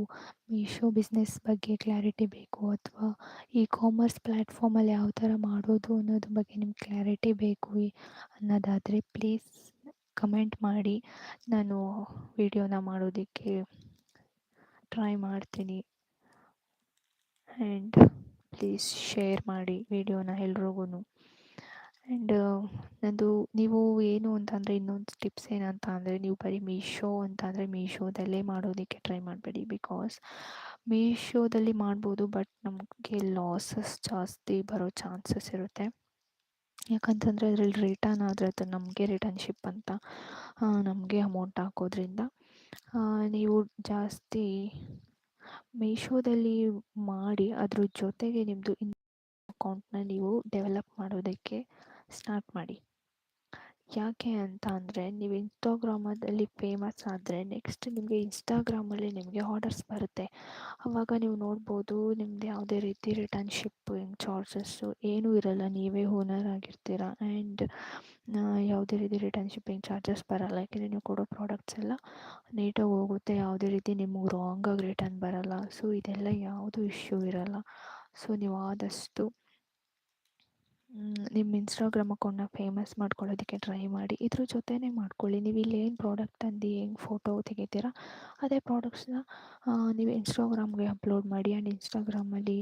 ಮೀಶೋ ಬಿಸ್ನೆಸ್ ಬಗ್ಗೆ ಕ್ಲಾರಿಟಿ ಬೇಕು ಅಥವಾ ಇ ಕಾಮರ್ಸ್ ಪ್ಲ್ಯಾಟ್ಫಾರ್ಮಲ್ಲಿ ಯಾವ ಥರ ಮಾಡೋದು ಅನ್ನೋದ್ರ ಬಗ್ಗೆ ನಿಮ್ಗೆ ಕ್ಲಾರಿಟಿ ಬೇಕು ಅನ್ನೋದಾದರೆ ಪ್ಲೀಸ್ ಕಮೆಂಟ್ ಮಾಡಿ. ನಾನು ವಿಡಿಯೋನ ಮಾಡೋದಕ್ಕೆ ಟ್ರೈ ಮಾಡ್ತೀನಿ. ಆ್ಯಂಡ್ ಪ್ಲೀಸ್ ಶೇರ್ ಮಾಡಿ ವಿಡಿಯೋನ ಎಲ್ರಿಗೂ ಆ್ಯಂಡ್ ನಂದು ನೀವು ಏನು ಅಂತಂದರೆ ಇನ್ನೊಂದು ಟಿಪ್ಸ್ ಏನಂತ ಅಂದರೆ ನೀವು ಬರೀ ಮೀಶೋ ಅಂತ ಅಂದರೆ ಮೀಶೋದಲ್ಲೇ ಮಾಡೋದಕ್ಕೆ ಟ್ರೈ ಮಾಡಬೇಡಿ ಬಿಕಾಸ್ ಮೀಶೋದಲ್ಲಿ ಮಾಡ್ಬೋದು ಬಟ್ ನಮಗೆ ಲಾಸಸ್ ಜಾಸ್ತಿ ಬರೋ ಚಾನ್ಸಸ್ ಇರುತ್ತೆ. ಯಾಕಂತಂದರೆ ಅದರಲ್ಲಿ ರಿಟರ್ನ್ ಆದರೆ ಅದು ನಮಗೆ ರಿಟರ್ನ್ ಶಿಪ್ ಅಂತ ನಮಗೆ ಅಮೌಂಟ್ ಹಾಕೋದ್ರಿಂದ. ನೀವು ಜಾಸ್ತಿ ಮೀಶೋದಲ್ಲಿ ಮಾಡಿ ಅದ್ರ ಜೊತೆಗೆ ನಿಮ್ಮದು ಇನ್ ಅಕೌಂಟನ್ನ ನೀವು ಡೆವಲಪ್ ಮಾಡೋದಕ್ಕೆ ಸ್ಟಾರ್ಟ್ ಮಾಡಿ. ಯಾಕೆ ಅಂತ ಅಂದರೆ ನೀವು ಇನ್ಸ್ಟಾಗ್ರಾಮಲ್ಲಿ ಫೇಮಸ್ ಆದರೆ ನೆಕ್ಸ್ಟ್ ನಿಮಗೆ ಇನ್ಸ್ಟಾಗ್ರಾಮಲ್ಲಿ ನಿಮಗೆ ಆರ್ಡರ್ಸ್ ಬರುತ್ತೆ. ಆವಾಗ ನೀವು ನೋಡ್ಬೋದು ನಿಮ್ದು ಯಾವುದೇ ರೀತಿ ರಿಟರ್ನ್ ಶಿಪ್ ಚಾರ್ಜಸ್ಸು ಏನೂ ಇರಲ್ಲ, ನೀವೇ ಓನರ್ ಆಗಿರ್ತೀರ ಆ್ಯಂಡ್ ಯಾವುದೇ ರೀತಿ ರಿಟರ್ನ್ ಶಿಪ್ಪಿಂಗ್ ಚಾರ್ಜಸ್ ಬರಲ್ಲ. ಯಾಕೆಂದರೆ ನೀವು ಕೊಡೋ ಪ್ರಾಡಕ್ಟ್ಸ್ ಎಲ್ಲ ನೀಟಾಗಿ ಹೋಗುತ್ತೆ, ಯಾವುದೇ ರೀತಿ ನಿಮಗೆ ರಾಂಗಾಗಿ ರಿಟರ್ನ್ ಬರಲ್ಲ. ಸೊ ಇದೆಲ್ಲ ಯಾವುದೂ ಇಶ್ಯೂ ಇರಲ್ಲ. ಸೊ ನೀವು ಆದಷ್ಟು ನಿಮ್ಮ ಇನ್ಸ್ಟಾಗ್ರಾಮ್ ಅಕೌಂಟ್ನ ಫೇಮಸ್ ಮಾಡ್ಕೊಳ್ಳೋದಕ್ಕೆ ಟ್ರೈ ಮಾಡಿ. ಇದ್ರ ಜೊತೆನೇ ಮಾಡ್ಕೊಳ್ಳಿ. ನೀವು ಇಲ್ಲಿ ಏನು ಪ್ರಾಡಕ್ಟ್ ತಂದು ಹೆಂಗೆ ಫೋಟೋ ತೆಗಿತೀರ, ಅದೇ ಪ್ರಾಡಕ್ಟ್ಸ್ನ ನೀವು ಇನ್ಸ್ಟಾಗ್ರಾಮ್ಗೆ ಅಪ್ಲೋಡ್ ಮಾಡಿ. ಆ್ಯಂಡ್ ಇನ್ಸ್ಟಾಗ್ರಾಮಲ್ಲಿ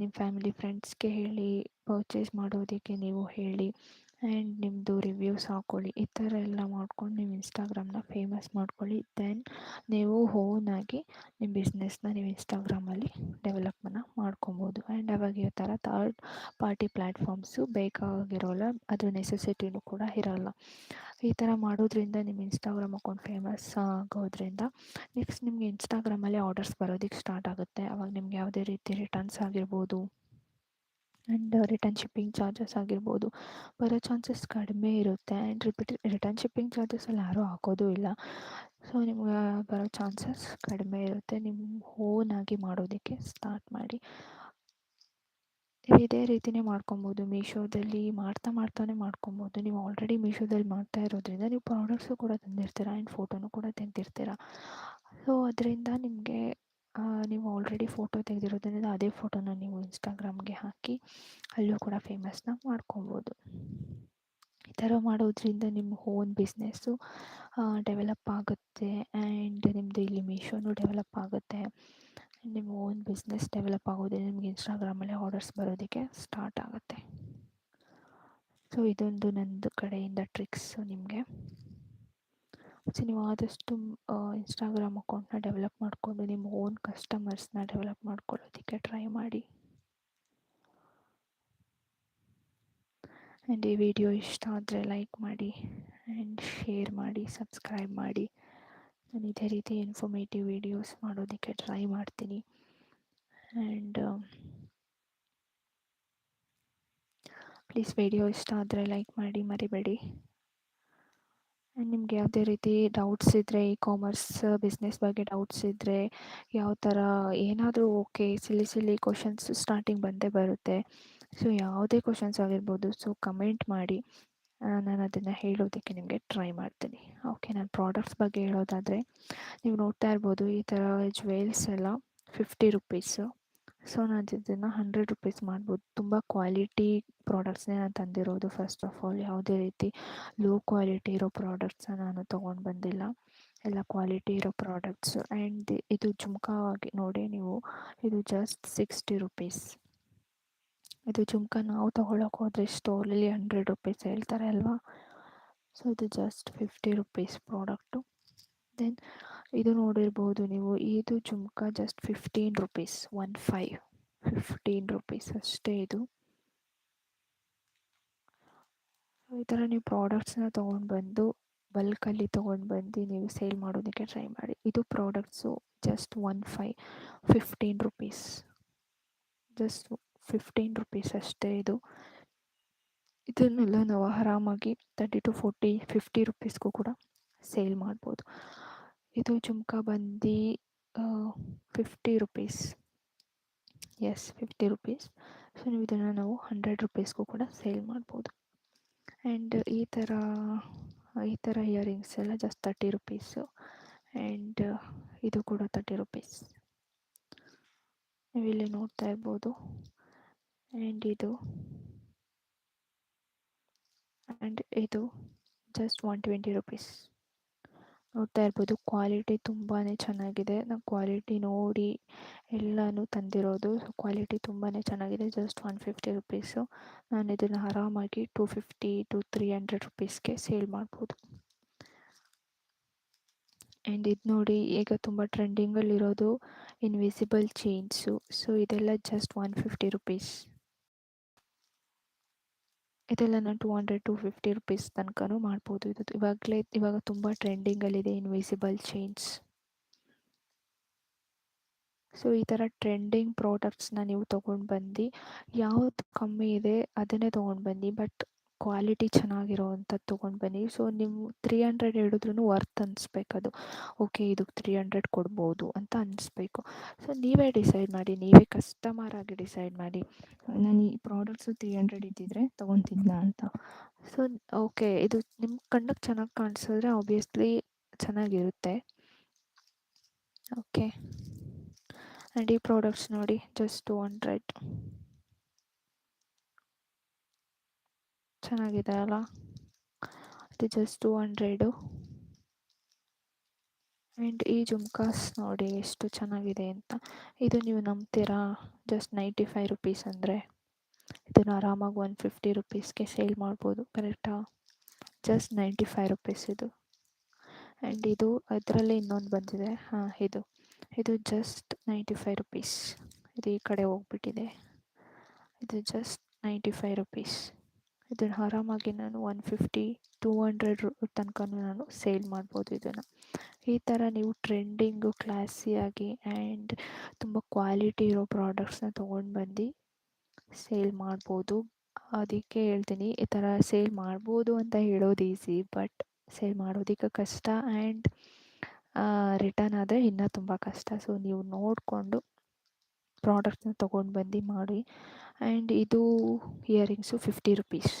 ನಿಮ್ಮ ಫ್ಯಾಮಿಲಿ ಫ್ರೆಂಡ್ಸ್ಗೆ ಹೇಳಿ ಪರ್ಚೇಸ್ ಮಾಡೋದಕ್ಕೆ ನೀವು ಹೇಳಿ. ಆ್ಯಂಡ್ ನಿಮ್ಮದು ರಿವ್ಯೂಸ್ ಹಾಕ್ಕೊಳ್ಳಿ ಈ ಥರ ಎಲ್ಲ ಮಾಡ್ಕೊಂಡು ನೀವು ಇನ್ಸ್ಟಾಗ್ರಾಮ್ನ ಫೇಮಸ್ ಮಾಡ್ಕೊಳ್ಳಿ. ದೆನ್ ನೀವು ಹೋನಾಗಿ ನಿಮ್ಮ ಬಿಸ್ನೆಸ್ನ ನೀವು ಇನ್ಸ್ಟಾಗ್ರಾಮಲ್ಲಿ ಡೆವಲಪ್ನ ಮಾಡ್ಕೊಬೋದು. ಆ್ಯಂಡ್ ಅವಾಗ ಈ ಥರ ಥರ್ಡ್ ಪಾರ್ಟಿ ಪ್ಲ್ಯಾಟ್ಫಾರ್ಮ್ಸು ಬೇಕಾಗಿರೋಲ್ಲ, ಅದು ನೆಸೆಸಿಟಿನೂ ಕೂಡ ಇರೋಲ್ಲ. ಈ ಥರ ಮಾಡೋದ್ರಿಂದ ನಿಮ್ಮ ಇನ್ಸ್ಟಾಗ್ರಾಮ್ ಅಕೌಂಟ್ ಫೇಮಸ್ ಆಗೋದ್ರಿಂದ ನೆಕ್ಸ್ಟ್ ನಿಮಗೆ ಇನ್ಸ್ಟಾಗ್ರಾಮಲ್ಲಿ ಆರ್ಡರ್ಸ್ ಬರೋದಕ್ಕೆ ಸ್ಟಾರ್ಟ್ ಆಗುತ್ತೆ. ಅವಾಗ ನಿಮ್ಗೆ ಯಾವುದೇ ರೀತಿ ರಿಟರ್ನ್ಸ್ ಆಗಿರ್ಬೋದು. ಆ್ಯಂಡ್ ರಿಟರ್ನ್ ಶಿಪ್ಪಿಂಗ್ ಚಾರ್ಜಸ್ ಆಗಿರ್ಬೋದು. ಬರೋ ಚಾನ್ಸಸ್ ಕಡಿಮೆ ಇರುತ್ತೆ. ಆ್ಯಂಡ್ ರಿಪಿಟ್ ರಿಟರ್ನ್ ಶಿಪ್ಪಿಂಗ್ ಚಾರ್ಜಸಲ್ಲಿ ಯಾರೂ ಹಾಕೋದು ಇಲ್ಲ. ಸೊ ನಿಮ್ಗೆ ಬರೋ ಚಾನ್ಸಸ್ ಕಡಿಮೆ ಇರುತ್ತೆ. ನಿಮ್ಮ ಓನಾಗಿ ಮಾಡೋದಕ್ಕೆ ಸ್ಟಾರ್ಟ್ ಮಾಡಿ. ನೀವು ಇದೇ ರೀತಿಯೇ ಮಾಡ್ಕೊಬೋದು. ಮೀಶೋದಲ್ಲಿ ಮಾಡ್ತಾ ಮಾಡ್ತಾನೆ ಮಾಡ್ಕೊಬೋದು. ನೀವು ಆಲ್ರೆಡಿ ಮೀಶೋದಲ್ಲಿ ಮಾಡ್ತಾ ಇರೋದ್ರಿಂದ ನೀವು ಪ್ರಾಡಕ್ಟ್ಸು ಕೂಡ ತಂದಿರ್ತೀರ ಆ್ಯಂಡ್ ಫೋಟೋನು ಕೂಡ ತಂದಿರ್ತೀರ ಸೊ ಅದರಿಂದ ನಿಮಗೆ ನೀವು ಆಲ್ರೆಡಿ ಫೋಟೋ ತೆಗೆದಿರೋದ್ರಿಂದ ಅದೇ ಫೋಟೋನ ನೀವು ಇನ್ಸ್ಟಾಗ್ರಾಮ್ಗೆ ಹಾಕಿ, ಅಲ್ಲೂ ಕೂಡ ಫೇಮಸ್ನ ಮಾಡ್ಕೊಬೋದು. ಈ ಥರ ಮಾಡೋದ್ರಿಂದ ನಿಮ್ಮ ಓನ್ ಬಿಸ್ನೆಸ್ಸು ಡೆವಲಪ್ ಆಗುತ್ತೆ ಆ್ಯಂಡ್ ನಿಮ್ಮದು ಇಲ್ಲಿ ಮೀಶೋನು ಡೆವಲಪ್ ಆಗುತ್ತೆ. ನಿಮ್ಮ ಓನ್ ಬಿಸ್ನೆಸ್ ಡೆವಲಪ್ ಆಗೋದ್ರಿಂದ ನಿಮ್ಗೆ ಇನ್ಸ್ಟಾಗ್ರಾಮಲ್ಲೇ ಆರ್ಡರ್ಸ್ ಬರೋದಕ್ಕೆ ಸ್ಟಾರ್ಟ್ ಆಗುತ್ತೆ. ಸೊ ಇದೊಂದು ನಂದು ಕಡೆಯಿಂದ ಟ್ರಿಕ್ಸು ನಿಮಗೆ. ಸೊ ನೀವು ಆದಷ್ಟು ಇನ್ಸ್ಟಾಗ್ರಾಮ್ ಅಕೌಂಟ್ನ ಡೆವಲಪ್ ಮಾಡಿಕೊಂಡು, ನಿಮ್ಮ ಓನ್ ಕಸ್ಟಮರ್ಸ್ನ ಡೆವಲಪ್ ಮಾಡ್ಕೊಳ್ಳೋದಕ್ಕೆ ಟ್ರೈ ಮಾಡಿ. ಆ್ಯಂಡ್ ಈ ವಿಡಿಯೋ ಇಷ್ಟ ಆದರೆ ಲೈಕ್ ಮಾಡಿ ಆ್ಯಂಡ್ ಶೇರ್ ಮಾಡಿ ಸಬ್ಸ್ಕ್ರೈಬ್ ಮಾಡಿ. ನಾನು ಇದೇ ರೀತಿ ಇನ್ಫಾರ್ಮೇಟಿವ್ ವಿಡಿಯೋಸ್ ಮಾಡೋದಕ್ಕೆ ಟ್ರೈ ಮಾಡ್ತೀನಿ. ಆ್ಯಂಡ್ ಪ್ಲೀಸ್ ವಿಡಿಯೋ ಇಷ್ಟ ಆದರೆ ಲೈಕ್ ಮಾಡಿ, ಮರಿಬೇಡಿ. ನಿಮ್ಗೆ ಯಾವುದೇ ರೀತಿ ಡೌಟ್ಸ್ ಇದ್ದರೆ ಇ ಕಾಮರ್ಸ್ ಬಿಸ್ನೆಸ್ ಬಗ್ಗೆ ಡೌಟ್ಸ್ ಇದ್ದರೆ ಯಾವ ಥರ ಏನಾದರೂ okay silly silly questions starting ಬಂದೇ ಬರುತ್ತೆ. ಸೊ ಯಾವುದೇ ಕ್ವಶನ್ಸ್ ಆಗಿರ್ಬೋದು ಸೊ ಕಮೆಂಟ್ ಮಾಡಿ. ನಾನು ಅದನ್ನು ಹೇಳೋದಕ್ಕೆ ನಿಮಗೆ ಟ್ರೈ ಮಾಡ್ತೀನಿ. ಓಕೆ ನಾನು ಪ್ರಾಡಕ್ಟ್ಸ್ ಬಗ್ಗೆ ಹೇಳೋದಾದರೆ, ನೀವು ನೋಡ್ತಾ ಇರ್ಬೋದು ಈ ಥರ ಜ್ಯುವೆಲ್ಸ್ ಎಲ್ಲ ಫಿಫ್ಟಿ ರುಪೀಸು ಸೊ, ನಾನು ಇದನ್ನು ಹಂಡ್ರೆಡ್ ರುಪೀಸ್ ಮಾಡ್ಬೋದು. ತುಂಬ ಕ್ವಾಲಿಟಿ ಪ್ರಾಡಕ್ಟ್ಸ್ನೇ ನಾನು ತಂದಿರೋದು ಫಸ್ಟ್ ಆಫ್ ಆಲ್ ಯಾವುದೇ ರೀತಿ ಲೋ ಕ್ವಾಲಿಟಿ ಇರೋ ಪ್ರಾಡಕ್ಟ್ಸನ್ನ ನಾನು ತೊಗೊಂಡು ಬಂದಿಲ್ಲ. ಎಲ್ಲ ಕ್ವಾಲಿಟಿ ಇರೋ ಪ್ರಾಡಕ್ಟ್ಸು ಆ್ಯಂಡ್ ಇದು ಜುಮ್ಕಾವಾಗಿ ನೋಡಿ ನೀವು, ಇದು ಜಸ್ಟ್ ಸಿಕ್ಸ್ಟಿ ರುಪೀಸ್ ಇದು ಜುಮ್ಕ ನಾವು ತೊಗೊಳಕ್ಕೆ ಹೋದರೆ ಸ್ಟೋರಲ್ಲಿ ಹಂಡ್ರೆಡ್ ರುಪೀಸ್ ಹೇಳ್ತಾರೆ ಅಲ್ವಾ? ಸೊ ಇದು ಜಸ್ಟ್ ಫಿಫ್ಟಿ ರುಪೀಸ್ ಪ್ರಾಡಕ್ಟು ಇದು ನೋಡಿರ್ಬೋದು ನೀವು, ಇದು jhumka just fifteen rupees one five fifteen rupees ಅಷ್ಟೇ ಇದು. ಈ ಥರ ನೀವು ಪ್ರಾಡಕ್ಟ್ಸ್ನ ತೊಗೊಂಡು ಬಂದು ಬಲ್ಕಲ್ಲಿ ತೊಗೊಂಡು ಬಂದು ನೀವು ಸೇಲ್ ಮಾಡೋದಕ್ಕೆ ಟ್ರೈ ಮಾಡಿ. ಇದು products just one five fifteen rupees just fifteen rupees ಅಷ್ಟೇ ಇದು. ಇದನ್ನೆಲ್ಲ ನಾವು ಆರಾಮಾಗಿ ತರ್ಟಿ ಟು ಫೋರ್ಟಿ ಫಿಫ್ಟಿ ರುಪೀಸ್ಗೂ ಕೂಡ ಸೇಲ್ ಮಾಡ್ಬೋದು. ಇದು ಜುಮ್ಕಾ ಬಂದು fifty rupees yes fifty rupees so ನೀವು ಇದನ್ನು ನಾವು ಹಂಡ್ರೆಡ್ ರುಪೀಸ್ಗೂ ಕೂಡ ಸೇಲ್ ಮಾಡ್ಬೋದು. ಆ್ಯಂಡ್ ಈ ಥರ ಈ ಥರ ಇಯರಿಂಗ್ಸ್ ಎಲ್ಲ ಜಸ್ಟ್ ತರ್ಟಿ ರುಪೀಸು ಆ್ಯಂಡ್ ಇದು ಕೂಡ ತರ್ಟಿ ರುಪೀಸ್ ನೀವು ಇಲ್ಲಿ ನೋಡ್ತಾ ಇರ್ಬೋದು. ಆ್ಯಂಡ್ ಇದು ಆ್ಯಂಡ್ ಇದು ಜಸ್ಟ್ ಒನ್ ಟ್ವೆಂಟಿ ರುಪೀಸ್ ನೋಡ್ತಾ ಇರ್ಬೋದು. ಕ್ವಾಲಿಟಿ ತುಂಬಾ ಚೆನ್ನಾಗಿದೆ. ನಾವು ಕ್ವಾಲಿಟಿ ನೋಡಿ ಎಲ್ಲನೂ ತಂದಿರೋದು. ಕ್ವಾಲಿಟಿ ತುಂಬಾ ಚೆನ್ನಾಗಿದೆ. Just one fifty rupees. ನಾನು ಇದನ್ನು ಆರಾಮಾಗಿ two fifty, to three hundred ರುಪೀಸ್ಗೆ sale ಮಾಡ್ಬೋದು. ಆ್ಯಂಡ್ ಇದು ನೋಡಿ ಈಗ ತುಂಬ ಟ್ರೆಂಡಿಂಗಲ್ಲಿರೋದು ಇನ್ವಿಸಿಬಲ್ ಚೇಂಜ್ಸು ಸೊ, ಇದೆಲ್ಲ ಜಸ್ಟ್ ಒನ್ ಫಿಫ್ಟಿ ರುಪೀಸ್. ಇದೆಲ್ಲ ನಾನು two hundred to fifty rupees ತನಕನೂ ಮಾಡ್ಬೋದು. ಇದು ಇವಾಗಲೇ, ಇವಾಗ ತುಂಬ ಟ್ರೆಂಡಿಂಗಲ್ಲಿದೆ ಇನ್ವಿಸಿಬಲ್ ಚೈನ್ಸ್ ಸೊ ಈ ಥರ ಟ್ರೆಂಡಿಂಗ್ ಪ್ರಾಡಕ್ಟ್ಸ್ನ ನೀವು ತೊಗೊಂಡು ಬಂದು ಯಾವ್ದು ಕಮ್ಮಿ ಇದೆ ಅದನ್ನೇ ತೊಗೊಂಡು ಬನ್ನಿ ಬಟ್ ಕ್ವಾಲಿಟಿ ಚೆನ್ನಾಗಿರೋವಂಥದ್ದು ತೊಗೊಂಡು ಬನ್ನಿ. ಸೊ ನೀವು ತ್ರೀ ಹಂಡ್ರೆಡ್ ಹೇಳಿದ್ರೂ ವರ್ತ್ ಅನಿಸ್ಬೇಕು ಅದು. ಓಕೆ ಇದಕ್ಕೆ ತ್ರೀ ಹಂಡ್ರೆಡ್ ಕೊಡ್ಬೋದು ಅಂತ ಅನಿಸ್ಬೇಕು. ಸೊ ನೀವೇ ಡಿಸೈಡ್ ಮಾಡಿ ನೀವೇ ಕಸ್ಟಮರ್ ಆಗಿ ಡಿಸೈಡ್ ಮಾಡಿ. ನಾನು ಈ ಪ್ರಾಡಕ್ಟ್ಸು ತ್ರೀ ಹಂಡ್ರೆಡ್ ಇದ್ದಿದ್ರೆ ತೊಗೊತಿದ್ನಾ ಅಂತ. ಸೊ ಓಕೆ ಇದು ನಿಮ್ಮ ಕಣ್ಣಕ್ಕೆ ಚೆನ್ನಾಗಿ ಕಾಣಿಸಿದ್ರೆ ಆಬ್ವಿಯಸ್ಲಿ ಚೆನ್ನಾಗಿರುತ್ತೆ. ಓಕೆ ಆ್ಯಂಡ್ ಈ ಪ್ರಾಡಕ್ಟ್ಸ್ ನೋಡಿ ಜಸ್ಟ್ ಟು ಹಂಡ್ರೆಡ್ ಚೆನ್ನಾಗಿದೆ ಅಲ್ಲ? ಇದು ಜಸ್ಟ್ ಟು ಹಂಡ್ರೆಡು ಆ್ಯಂಡ್ ಈ ಜುಮ್ಕಾಸ್ ನೋಡಿ ಎಷ್ಟು ಚೆನ್ನಾಗಿದೆ ಅಂತ. ಇದು ನೀವು ನಂಬ್ತೀರಾ? ಜಸ್ಟ್ ನೈಂಟಿ ಫೈವ್ ರುಪೀಸ್ ಅಂದರೆ. ಇದನ್ನು ಆರಾಮಾಗಿ ಒನ್ ಫಿಫ್ಟಿ ರುಪೀಸ್ಗೆ ಸೇಲ್ ಮಾಡ್ಬೋದು ಕರೆಕ್ಟಾ ಜಸ್ಟ್ ನೈಂಟಿ ಫೈವ್ ರುಪೀಸ್ ಇದು. ಆ್ಯಂಡ್ ಇದು ಅದರಲ್ಲೇ ಇನ್ನೊಂದು ಬಂದಿದೆ. ಹಾಂ, ಇದು. ಇದು ಜಸ್ಟ್ ನೈಂಟಿ ಫೈವ್ ರುಪೀಸ್ ಇದು ಈ ಕಡೆ ಹೋಗ್ಬಿಟ್ಟಿದೆ. ಇದು ಜಸ್ಟ್ ನೈಂಟಿ ಫೈವ್ ರುಪೀಸ್ ಇದನ್ನು ಆರಾಮಾಗಿ ನಾನು ಒನ್ ಫಿಫ್ಟಿ ಟೂ ಹಂಡ್ರೆಡ್ ತನಕ ನಾನು ಸೇಲ್ ಮಾಡ್ಬೋದು ಇದನ್ನು. ಈ ಥರ ನೀವು ಟ್ರೆಂಡಿಂಗು ಕ್ಲಾಸಿಯಾಗಿ ಆ್ಯಂಡ್ ತುಂಬ ಕ್ವಾಲಿಟಿ ಇರೋ ಪ್ರಾಡಕ್ಟ್ಸ್ನ ತೊಗೊಂಡು ಬಂದು ಸೇಲ್ ಮಾಡ್ಬೋದು. ಅದಕ್ಕೆ ಹೇಳ್ತೀನಿ, ಈ ಥರ ಸೇಲ್ ಮಾಡ್ಬೋದು ಅಂತ ಹೇಳೋದು ಈಸಿ ಬಟ್ ಸೇಲ್ ಮಾಡೋದಕ್ಕೆ ಕಷ್ಟ ಆ್ಯಂಡ್ ರಿಟರ್ನ್ ಆದರೆ ಇನ್ನೂ ತುಂಬ ಕಷ್ಟ. ಸೊ ನೀವು ನೋಡಿಕೊಂಡು ಪ್ರಾಡಕ್ಟ್ನ ತೊಗೊಂಡು ಬಂದು ಮಾಡಿ. ಆ್ಯಂಡ್ ಇದು ಇಯರಿಂಗ್ಸು ಫಿಫ್ಟಿ ರುಪೀಸ್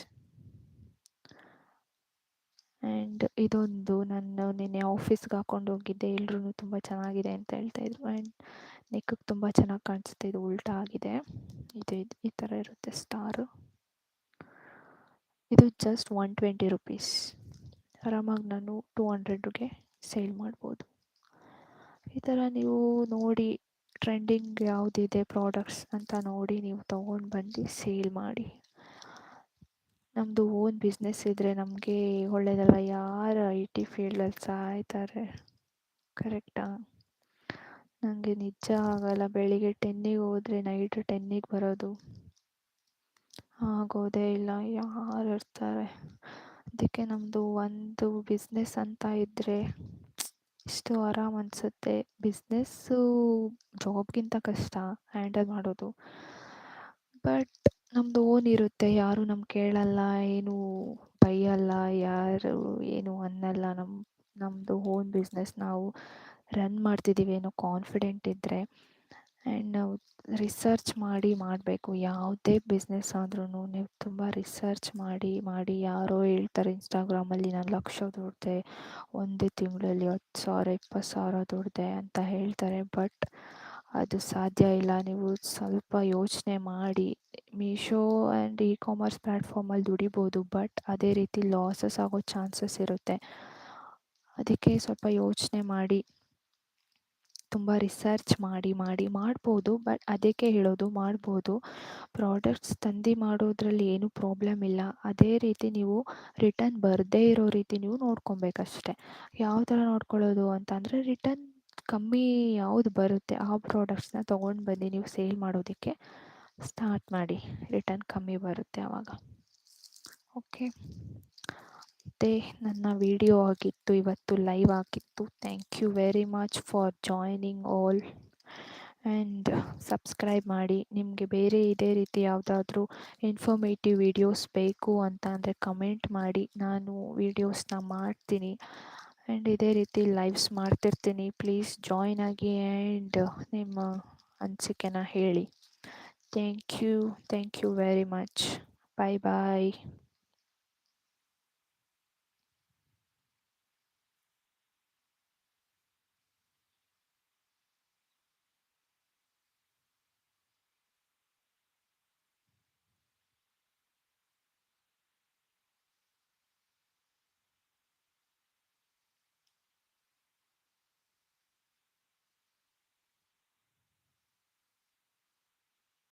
ಆ್ಯಂಡ್ ಇದೊಂದು ನಾನು ನಿನ್ನೆ ಆಫೀಸ್ಗೆ ಹಾಕೊಂಡು ಹೋಗಿದ್ದೆ. ಎಲ್ರೂ ತುಂಬ ಚೆನ್ನಾಗಿದೆ ಅಂತ ಹೇಳ್ತಾಯಿದ್ರು ಆ್ಯಂಡ್ ನೆಕ್ಕಿಗೆ ತುಂಬ ಚೆನ್ನಾಗಿ ಕಾಣಿಸುತ್ತೆ. ಇದು ಉಲ್ಟಾ ಆಗಿದೆ. ಇದು ಇದು, ಈ ಥರ ಇರುತ್ತೆ ಸ್ಟಾರು ಇದು ಜಸ್ಟ್ ಒನ್ ಟ್ವೆಂಟಿ ರುಪೀಸ್ ಆರಾಮಾಗಿ ನಾನು ಟೂ ಹಂಡ್ರೆಡ್ಗೆ ಸೇಲ್ ಮಾಡ್ಬೋದು. ಈ ಥರ ನೀವು ನೋಡಿ ಟ್ರೆಂಡಿಂಗ್ ಯಾವುದಿದೆ ಪ್ರಾಡಕ್ಟ್ಸ್ ಅಂತ ನೋಡಿ ನೀವು ತೊಗೊಂಡು ಬಂದು ಸೇಲ್ ಮಾಡಿ. ನಮ್ಮದು ಓನ್ ಬಿಸ್ನೆಸ್ ಇದ್ದರೆ ನಮಗೆ ಒಳ್ಳೆಯದಲ್ಲ ಯಾರು ಐ ಟಿ ಫೀಲ್ಡಲ್ಲಿ ಸಾಯ್ತಾರೆ? ಕರೆಕ್ಟಾ ನನಗೆ ನಿಜ ಆಗಲ್ಲ, ಬೆಳಿಗ್ಗೆ ಟೆನ್ನಿಗೆ ಹೋದರೆ ನೈಟ್ ಟೆನ್ನಿಗೆ ಬರೋದು. ಆಗೋದೇ ಇಲ್ಲ, ಯಾರು ಇರ್ತಾರೆ? ಅದಕ್ಕೆ ನಮ್ಮದು ಒಂದು ಬಿಸ್ನೆಸ್ ಅಂತ ಇದ್ದರೆ ಇಷ್ಟು ಆರಾಮ್ ಅನಿಸುತ್ತೆ. ಬಿಸ್ನೆಸ್ಸು ಜಾಬ್ಗಿಂತ ಕಷ್ಟ, ಹ್ಯಾಂಡಲ್ ಮಾಡೋದು. ಬಟ್ ನಮ್ಮದು ಓನ್ ಇರುತ್ತೆ. ಯಾರು ನಮ್ಗೆ ಕೇಳಲ್ಲ, ಏನು ಬೈಯಲ್ಲ, ಯಾರು ಏನು ಅನ್ನಲ್ಲ. ನಮ್ಮ ನಮ್ಮದು ಓನ್ ಬಿಸ್ನೆಸ್ ನಾವು ರನ್ ಮಾಡ್ತಿದ್ದೀವಿ ಏನೋ ಕಾನ್ಫಿಡೆಂಟ್ ಇದ್ದರೆ ಆ್ಯಂಡ್ ನಾವು ರಿಸರ್ಚ್ ಮಾಡಿ ಮಾಡಬೇಕು. ಯಾವುದೇ ಬಿಸ್ನೆಸ್ ಆದ್ರೂ ನೀವು ತುಂಬ ರಿಸರ್ಚ್ ಮಾಡಿ ಮಾಡಿ ಯಾರೋ ಹೇಳ್ತಾರೆ ಇನ್ಸ್ಟಾಗ್ರಾಮಲ್ಲಿ ನಾನು ಲಕ್ಷ ದುಡ್ದೆ, ಒಂದು ತಿಂಗಳಲ್ಲಿ ಹತ್ತು ಸಾವಿರ, ಇಪ್ಪತ್ತು ಸಾವಿರ ದುಡ್ದೆ ಅಂತ ಹೇಳ್ತಾರೆ. ಬಟ್ ಅದು ಸಾಧ್ಯ ಇಲ್ಲ. ನೀವು ಸ್ವಲ್ಪ ಯೋಚನೆ ಮಾಡಿ. ಮೀಶೋ ಆ್ಯಂಡ್ ಇ ಕಾಮರ್ಸ್ ಪ್ಲ್ಯಾಟ್ಫಾರ್ಮಲ್ಲಿ ದುಡಿಬೋದು. ಬಟ್ ಅದೇ ರೀತಿ ಲಾಸಸ್ ಆಗೋ ಚಾನ್ಸಸ್ ಇರುತ್ತೆ. ಅದಕ್ಕೆ ಸ್ವಲ್ಪ ಯೋಚನೆ ಮಾಡಿ. ತುಂಬ ರಿಸರ್ಚ್ ಮಾಡಿ ಮಾಡಿ ಮಾಡ್ಬೋದು ಬಟ್ ಅದಕ್ಕೆ ಹೇಳೋದು ಮಾಡ್ಬೋದು. ಪ್ರಾಡಕ್ಟ್ಸ್ ತಂದು ಮಾಡೋದ್ರಲ್ಲಿ ಏನು ಪ್ರಾಬ್ಲಮ್ ಇಲ್ಲ. ಅದೇ ರೀತಿ ನೀವು ರಿಟರ್ನ್ ಬರದೇ ಇರೋ ರೀತಿ ನೀವು ನೋಡ್ಕೊಬೇಕಷ್ಟೆ. ಯಾವ ಥರ ನೋಡ್ಕೊಳ್ಳೋದು ಅಂತ ಅಂದರೆ ರಿಟರ್ನ್ ಕಮ್ಮಿ ಯಾವುದು ಬರುತ್ತೆ, ಆ ಪ್ರಾಡಕ್ಟ್ಸ್ನ ತೊಗೊಂಡು ಬನ್ನಿ ನೀವು ಸೇಲ್ ಮಾಡೋದಕ್ಕೆ ಸ್ಟಾರ್ಟ್ ಮಾಡಿ. ರಿಟರ್ನ್ ಕಮ್ಮಿ ಬರುತ್ತೆ ಆವಾಗ. ಓಕೆ ಇದೇ ನನ್ನ ವಿಡಿಯೋ ಆಗಿತ್ತು, ಇವತ್ತು ಲೈವ್ ಆಗಿತ್ತು. Thank you very much for joining all and subscribe ಮಾಡಿ. ನಿಮಗೆ ಬೇರೆ ಇದೇ ರೀತಿ ಯಾವುದಾದ್ರೂ ಇನ್ಫಾರ್ಮೇಟಿವ್ ವೀಡಿಯೋಸ್ ಬೇಕು ಅಂತ ಅಂದರೆ ಕಮೆಂಟ್ ಮಾಡಿ. ನಾನು ವೀಡಿಯೋಸ್ನ ಮಾಡ್ತೀನಿ. ಆ್ಯಂಡ್ ಇದೇ ರೀತಿ ಲೈವ್ಸ್ ಮಾಡ್ತಿರ್ತೀನಿ. ಪ್ಲೀಸ್ ಜಾಯ್ನ್ ಆಗಿ ಆ್ಯಂಡ್ ನಿಮ್ಮ ಅನಿಸಿಕೆನ ಹೇಳಿ. Thank you thank you very much bye bye